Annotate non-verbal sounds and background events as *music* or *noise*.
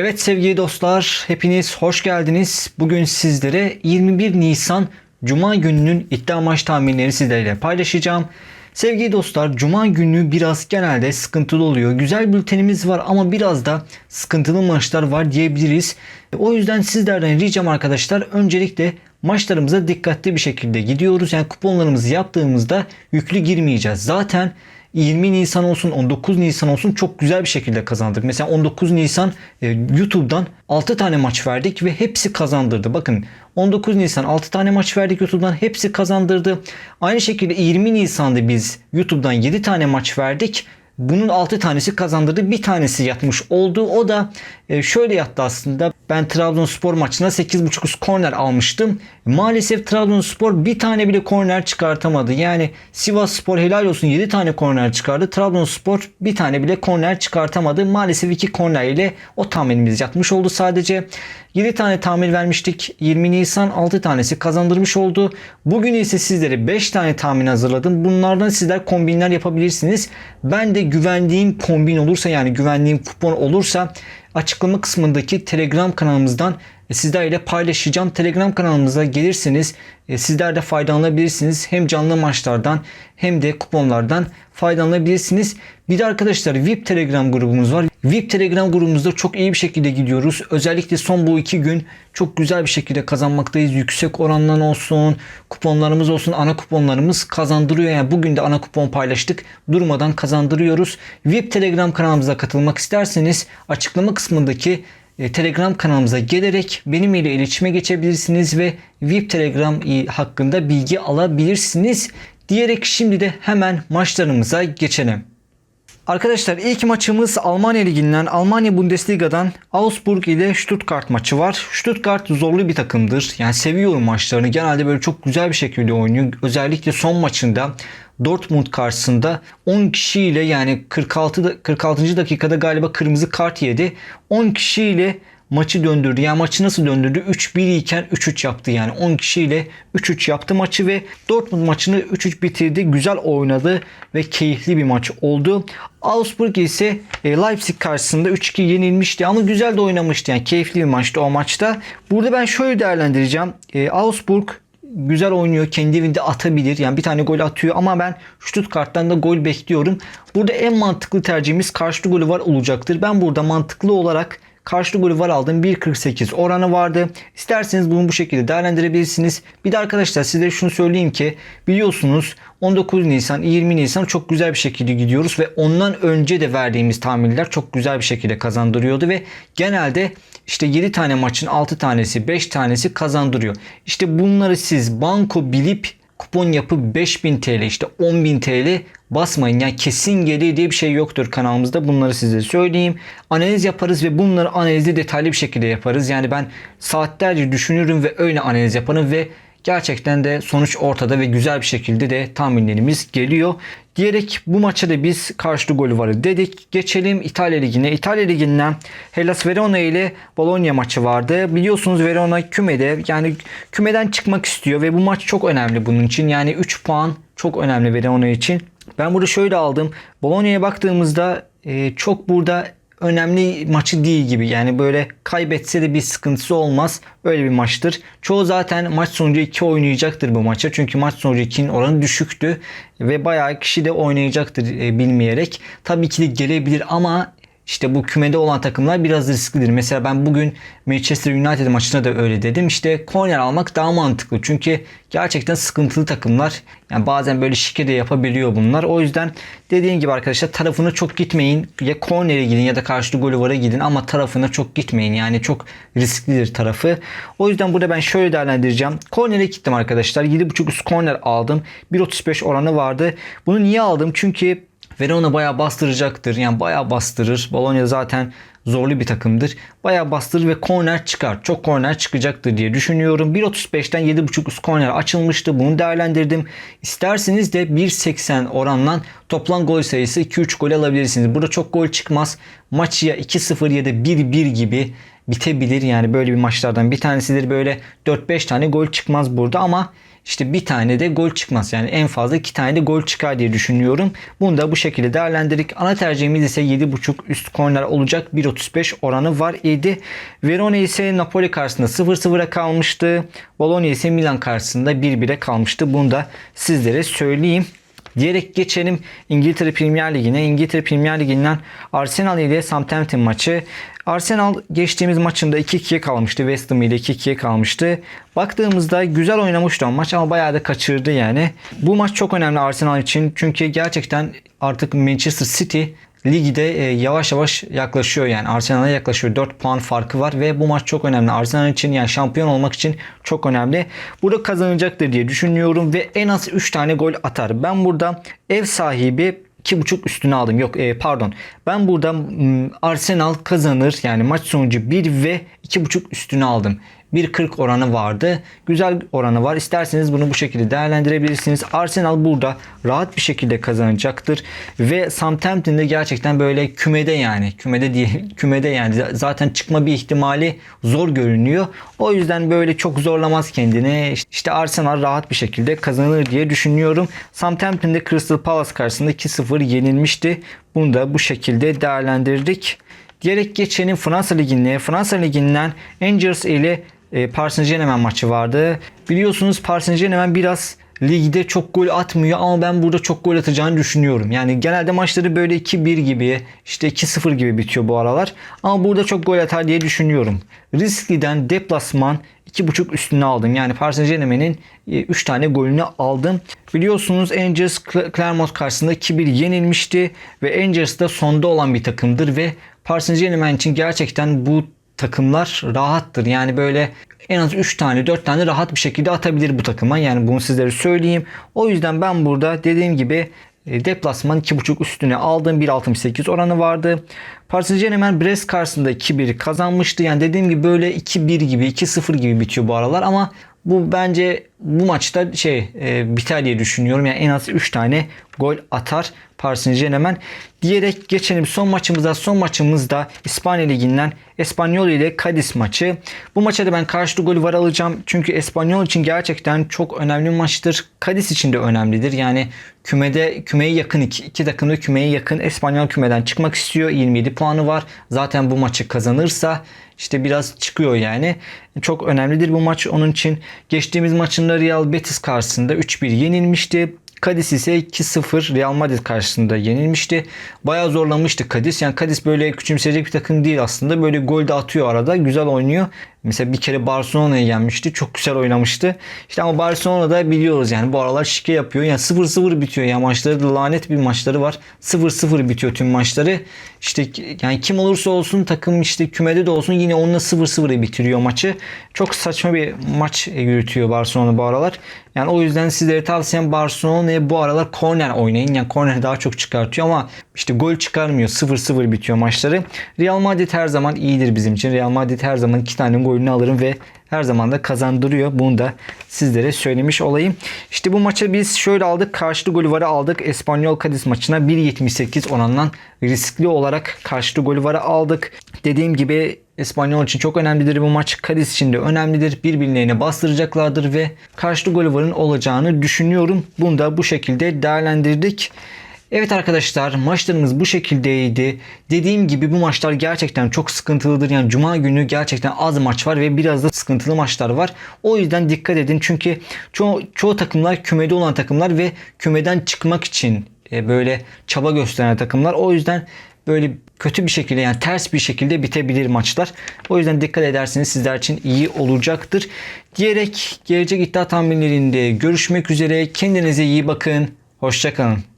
Evet sevgili dostlar, hepiniz hoş geldiniz. Bugün sizlere 21 Nisan Cuma gününün iddia maç tahminlerini sizlerle paylaşacağım. Sevgili dostlar, Cuma günü biraz genelde sıkıntılı oluyor. Güzel bültenimiz var ama biraz da sıkıntılı maçlar var diyebiliriz. O yüzden sizlerden ricam arkadaşlar öncelikle maçlarımıza dikkatli bir şekilde gidiyoruz. Yani kuponlarımızı yaptığımızda yüklü girmeyeceğiz. Zaten 20 Nisan olsun 19 Nisan olsun çok güzel bir şekilde kazandık. Mesela 19 Nisan e, YouTube'dan 6 tane maç verdik ve hepsi kazandırdı. Bakın 19 Nisan 6 tane maç verdik YouTube'dan hepsi kazandırdı. Aynı şekilde 20 Nisan'da biz YouTube'dan 7 tane maç verdik. Bunun 6 tanesi kazandırdı. Bir tanesi yatmış oldu. O da e, şöyle yattı aslında. Ben Trabzonspor maçına 8.5 üst korner almıştım. Maalesef Trabzonspor bir tane bile korner çıkartamadı. Yani Sivas Spor helal olsun 7 tane korner çıkardı. Trabzonspor bir tane bile korner çıkartamadı. Maalesef 2 korner ile o tahminimiz yatmış oldu sadece. 7 tane tahmin vermiştik. 20 Nisan 6 tanesi kazandırmış oldu. Bugün ise sizlere 5 tane tahmin hazırladım. Bunlardan sizler kombinler yapabilirsiniz. Ben de güvendiğim kombin olursa yani güvendiğim kupon olursa açıklama kısmındaki Telegram kanalımızdan sizlerle paylaşacağım. Telegram kanalımıza gelirseniz e, sizler de faydalanabilirsiniz. Hem canlı maçlardan hem de kuponlardan faydalanabilirsiniz. Bir de arkadaşlar VIP Telegram grubumuz var. VIP Telegram grubumuzda çok iyi bir şekilde gidiyoruz. Özellikle son bu iki gün çok güzel bir şekilde kazanmaktayız. Yüksek orandan olsun, kuponlarımız olsun, ana kuponlarımız kazandırıyor. Yani bugün de ana kupon paylaştık. Durmadan kazandırıyoruz. VIP Telegram kanalımıza katılmak isterseniz açıklama kısmındaki e, Telegram kanalımıza gelerek benim ile iletişime geçebilirsiniz ve VIP Telegram hakkında bilgi alabilirsiniz. Diyerek şimdi de hemen maçlarımıza geçelim. Arkadaşlar ilk maçımız Almanya Ligi'nden Almanya Bundesliga'dan Augsburg ile Stuttgart maçı var. Stuttgart zorlu bir takımdır. Yani seviyorum maçlarını. Genelde böyle çok güzel bir şekilde oynuyor. Özellikle son maçında Dortmund karşısında 10 kişiyle yani 46 46. dakikada galiba kırmızı kart yedi. 10 kişiyle maçı döndürdü. Yani maçı nasıl döndürdü? 3-1 iken 3-3 yaptı yani. 10 kişiyle 3-3 yaptı maçı ve Dortmund maçını 3-3 bitirdi. Güzel oynadı ve keyifli bir maç oldu. Augsburg ise e, Leipzig karşısında 3-2 yenilmişti ama güzel de oynamıştı. Yani keyifli bir maçtı o maçta. Burada ben şöyle değerlendireceğim. E, Augsburg güzel oynuyor. Kendi evinde atabilir. Yani bir tane gol atıyor ama ben Stuttgart'tan da gol bekliyorum. Burada en mantıklı tercihimiz karşılıklı golü var olacaktır. Ben burada mantıklı olarak Karşılıklı golü var aldım. 1.48 oranı vardı. İsterseniz bunu bu şekilde değerlendirebilirsiniz. Bir de arkadaşlar size şunu söyleyeyim ki biliyorsunuz 19 Nisan 20 Nisan çok güzel bir şekilde gidiyoruz ve ondan önce de verdiğimiz tahminler çok güzel bir şekilde kazandırıyordu ve genelde işte 7 tane maçın 6 tanesi 5 tanesi kazandırıyor. İşte bunları siz banko bilip kupon yapıp 5000 TL işte 10.000 TL basmayın. Yani kesin gelir diye bir şey yoktur kanalımızda. Bunları size söyleyeyim. Analiz yaparız ve bunları analizi detaylı bir şekilde yaparız. Yani ben saatlerce düşünürüm ve öyle analiz yaparım ve gerçekten de sonuç ortada ve güzel bir şekilde de tahminlerimiz geliyor. Diyerek bu maça da biz karşılığı golü var dedik. Geçelim İtalya Ligi'ne. İtalya Ligi'nden Hellas Verona ile Bologna maçı vardı. Biliyorsunuz Verona kümede yani kümeden çıkmak istiyor ve bu maç çok önemli bunun için. Yani 3 puan çok önemli Verona için. Ben burada şöyle aldım. Bologna'ya baktığımızda e, çok burada önemli maçı değil gibi. Yani böyle kaybetse de bir sıkıntısı olmaz. Öyle bir maçtır. Çoğu zaten maç sonucu 2 oynayacaktır bu maça. Çünkü maç sonucu 2'nin oranı düşüktü. Ve bayağı kişi de oynayacaktır e, bilmeyerek. Tabii ki de gelebilir ama işte bu kümede olan takımlar biraz risklidir. Mesela ben bugün Manchester United maçında da öyle dedim. İşte corner almak daha mantıklı. Çünkü gerçekten sıkıntılı takımlar. Yani bazen böyle şike de yapabiliyor bunlar. O yüzden dediğim gibi arkadaşlar tarafına çok gitmeyin. Ya corner'e gidin ya da karşılığı golü vara gidin ama tarafına çok gitmeyin. Yani çok risklidir tarafı. O yüzden burada ben şöyle değerlendireceğim. Corner'e gittim arkadaşlar. 7.5 üst corner aldım. 1.35 oranı vardı. Bunu niye aldım? Çünkü Verona bayağı bastıracaktır. Yani bayağı bastırır. Bologna zaten zorlu bir takımdır. Bayağı bastırır ve korner çıkar. Çok korner çıkacaktır diye düşünüyorum. 1.35'ten 7.5 üst korner açılmıştı. Bunu değerlendirdim. İsterseniz de 1.80 oranla toplam gol sayısı 2-3 gol alabilirsiniz. Burada çok gol çıkmaz. Maçı ya 2-0 ya da 1-1 gibi bitebilir. Yani böyle bir maçlardan bir tanesidir. Böyle 4-5 tane gol çıkmaz burada ama işte bir tane de gol çıkmaz. Yani en fazla iki tane de gol çıkar diye düşünüyorum. Bunu da bu şekilde değerlendirdik. Ana tercihimiz ise 7.5 üst korner olacak. 1.35 oranı var idi. Verona ise Napoli karşısında 0-0'a kalmıştı. Bologna ise Milan karşısında 1-1'e kalmıştı. Bunu da sizlere söyleyeyim. Diyerek geçelim İngiltere Premier Ligi'ne. İngiltere Premier Ligi'nden Arsenal ile Southampton maçı. Arsenal geçtiğimiz maçında 2-2'ye kalmıştı. West Ham ile 2-2'ye kalmıştı. Baktığımızda güzel oynamıştı o maç ama bayağı da kaçırdı yani. Bu maç çok önemli Arsenal için. Çünkü gerçekten artık Manchester City ligde e, yavaş yavaş yaklaşıyor yani Arsenal'a yaklaşıyor. 4 puan farkı var ve bu maç çok önemli. Arsenal için yani şampiyon olmak için çok önemli. Burada kazanacaktır diye düşünüyorum ve en az 3 tane gol atar. Ben burada ev sahibi 2.5 üstüne aldım. Yok e, pardon. Ben burada Arsenal kazanır yani maç sonucu 1 ve 2.5 üstüne aldım. 1.40 oranı vardı. Güzel oranı var. İsterseniz bunu bu şekilde değerlendirebilirsiniz. Arsenal burada rahat bir şekilde kazanacaktır. Ve Southampton'da gerçekten böyle kümede yani. Kümede diye *laughs* kümede yani zaten çıkma bir ihtimali zor görünüyor. O yüzden böyle çok zorlamaz kendini. İşte Arsenal rahat bir şekilde kazanır diye düşünüyorum. Southampton'da Crystal Palace karşısında 2-0 yenilmişti. Bunu da bu şekilde değerlendirdik. Diyerek geçelim Fransa Ligi'ne. Fransa Ligi'nden Angers ile e, Paris Saint Germain maçı vardı. Biliyorsunuz Paris Saint Germain biraz ligde çok gol atmıyor ama ben burada çok gol atacağını düşünüyorum. Yani genelde maçları böyle 2-1 gibi işte 2-0 gibi bitiyor bu aralar. Ama burada çok gol atar diye düşünüyorum. Riskliden deplasman 2.5 üstüne aldım. Yani Paris Saint Germain'in 3 tane golünü aldım. Biliyorsunuz Angers Clermont karşısında 2-1 yenilmişti. Ve Angers da sonda olan bir takımdır ve Paris Saint Germain için gerçekten bu takımlar rahattır. Yani böyle en az 3 tane 4 tane rahat bir şekilde atabilir bu takıma. Yani bunu sizlere söyleyeyim. O yüzden ben burada dediğim gibi e, deplasman 2.5 üstüne aldığım 1.68 oranı vardı. Paris Saint Germain Brest karşısında 2-1 kazanmıştı. Yani dediğim gibi böyle 2-1 gibi 2-0 gibi bitiyor bu aralar ama bu bence bu maçta şey e, biter diye düşünüyorum. Yani en az 3 tane gol atar Paris Saint Germain. Diyerek geçelim son maçımıza. Son maçımızda İspanya Ligi'nden Espanyol ile Cadiz maçı. Bu maça da ben karşılıklı golü var alacağım. Çünkü Espanyol için gerçekten çok önemli maçtır. Cadiz için de önemlidir. Yani kümede kümeye yakın iki, iki takım da kümeye yakın. Espanyol kümeden çıkmak istiyor. 27 puanı var. Zaten bu maçı kazanırsa işte biraz çıkıyor yani. Çok önemlidir bu maç onun için. Geçtiğimiz maçında Real Betis karşısında 3-1 yenilmişti. Cadiz ise 2-0 Real Madrid karşısında yenilmişti. Bayağı zorlamıştı Cadiz. Yani Cadiz böyle küçümseyecek bir takım değil aslında. Böyle gol de atıyor arada. Güzel oynuyor. Mesela bir kere Barcelona'ya yenmişti. Çok güzel oynamıştı. İşte ama Barcelona'da biliyoruz yani bu aralar şike yapıyor. Yani 0-0 bitiyor ya maçları da lanet bir maçları var. 0-0 bitiyor tüm maçları. İşte yani kim olursa olsun takım işte kümede de olsun yine onunla 0-0'a bitiriyor maçı. Çok saçma bir maç yürütüyor Barcelona bu aralar. Yani o yüzden sizlere tavsiyem Barcelona'ya bu aralar korner oynayın. Yani korner daha çok çıkartıyor ama işte gol çıkarmıyor. 0-0 bitiyor maçları. Real Madrid her zaman iyidir bizim için. Real Madrid her zaman iki tane golünü alırım ve her zaman da kazandırıyor. Bunu da sizlere söylemiş olayım. İşte bu maça biz şöyle aldık. Karşılığı golü varı aldık. Espanyol Cadiz maçına 1.78 orandan riskli olarak karşılığı golü varı aldık. Dediğim gibi Espanyol için çok önemlidir bu maç. Cadiz için de önemlidir. Birbirlerine bastıracaklardır ve karşılığı golü varın olacağını düşünüyorum. Bunu da bu şekilde değerlendirdik. Evet arkadaşlar maçlarımız bu şekildeydi. Dediğim gibi bu maçlar gerçekten çok sıkıntılıdır. Yani cuma günü gerçekten az maç var ve biraz da sıkıntılı maçlar var. O yüzden dikkat edin. Çünkü çoğu, çoğu takımlar kümede olan takımlar ve kümeden çıkmak için e, böyle çaba gösteren takımlar. O yüzden böyle kötü bir şekilde yani ters bir şekilde bitebilir maçlar. O yüzden dikkat ederseniz sizler için iyi olacaktır. Diyerek gelecek iddia tahminlerinde görüşmek üzere. Kendinize iyi bakın. Hoşçakalın.